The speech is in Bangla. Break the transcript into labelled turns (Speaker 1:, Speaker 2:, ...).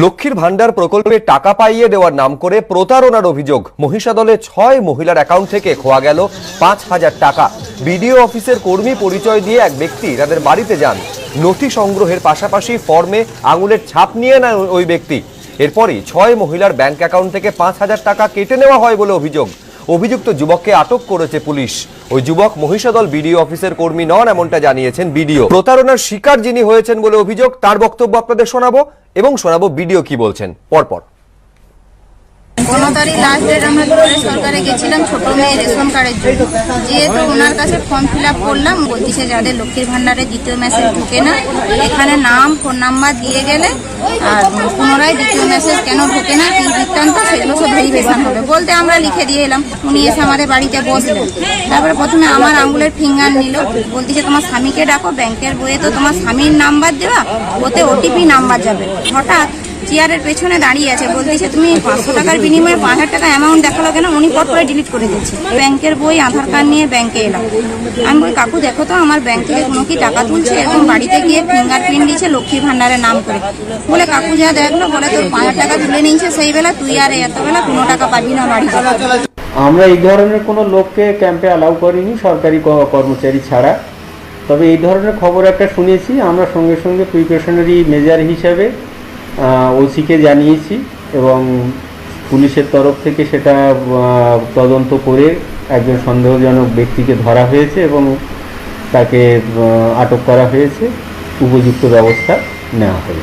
Speaker 1: লক্ষ্মীর ভান্ডার প্রকল্পে টাকা পাইয়ে দেওয়ার নাম করে প্রতারণার অভিযোগ। মহিষাদলে ছয় মহিলার অ্যাকাউন্ট থেকে খোয়া গেল পাঁচ হাজার টাকা। বিডিও অফিসের কর্মী পরিচয় দিয়ে এক ব্যক্তি তাদের বাড়িতে যান। নথি সংগ্রহের পাশাপাশি ফর্মে আঙুলের ছাপ নিয়ে নেন ওই ব্যক্তি। এরপরই ছয় মহিলার ব্যাংক অ্যাকাউন্ট থেকে পাঁচ হাজার টাকা কেটে নেওয়া হয় বলে অভিযোগ। অভিযুক্ত যুবককে আটক করেছে পুলিশ। ওই যুবক মহিষাদল বিডিও অফিসের কর্মী নন, এমনটা জানিয়েছেন বিডিও। প্রতারণার শিকার যিনি হয়েছেন বলে অভিযোগ, তার বক্তব্য আপনাদের শোনাবো এবং শোনাবো বিডিও কি বলছেন। পরপর।
Speaker 2: পনেরো তারিখ লাস্ট ডেট আমরা দুপুরে সরকারে গেছিলাম, ছোট মেয়ে রেশন কার্ডের জন্য। যেহেতু ওনার কাছে ফর্ম ফিল আপ করলাম বলতেছে যাদের লক্ষ্মীর ভান্ডারে দ্বিতীয় মেসেজ ঢুকে না, এখানে নাম ফোন নাম্বার দিয়ে গেলে আর পুনরায় দ্বিতীয় মেসেজ কেন ঢোকে না, কি বৃত্তান্ত, সেগুলো সব ভেরিফিকেশন হবে। বলতে আমরা লিখে দিয়ে এলাম, উনি এসে আমাদের বাড়িতে বসলেন। তারপরে প্রথমে আমার আঙুলের ফিঙ্গার নিল, বলতেছে, তোমার স্বামীকে ডাকো ব্যাংকের বইয়ে তো তোমার স্বামীর নাম্বার দেওয়া, ওতে ওটিপি নাম্বার যাবে। হঠাৎ চেয়ারের পেছনে দাঁড়িয়ে আছে, বলতেছে, তুমি পাঁচশো টাকার বিনিময়ে পাঁচ হাজার টাকা অ্যামাউন্ট দেখাল কেন? উনি পট করে ডিলিট করে দিচ্ছে। ব্যাংকের বই, আধার কার্ড নিয়ে ব্যাংকে এলাম। আমি বলি, কাকু, দেখো তো, আমার ব্যাংক থেকে কোনো কি টাকা তুলছে? এবং বাড়িতে গিয়ে ফিঙ্গারপ্রিন্ট দিচ্ছে লক্ষ্মী ভান্ডারের নাম করে। বলে, কাকু, যা দেখল, বলে, তোর পাঁচ হাজার টাকা তুলে নিয়েছে, সেই বেলা তুই আর এত বেলা কোনো টাকা পাবি না বাড়িতে
Speaker 3: আমরা এই ধরনের কোনো লোককে ক্যাম্পে অ্যালাউ করিনি, সরকারি কর্মচারী ছাড়া। তবে এই ধরনের খবর একটা শুনেছি, আমরা সঙ্গে সঙ্গে প্রিকশনারি মেজার হিসাবে ওসিকে জানিয়েছি এবং পুলিশের তরফ থেকে সেটা তদন্ত করে একজন সন্দেহজনক ব্যক্তিকে ধরা হয়েছে এবং তাকে আটক করা হয়েছে। উপযুক্ত ব্যবস্থা নেওয়া হয়েছে।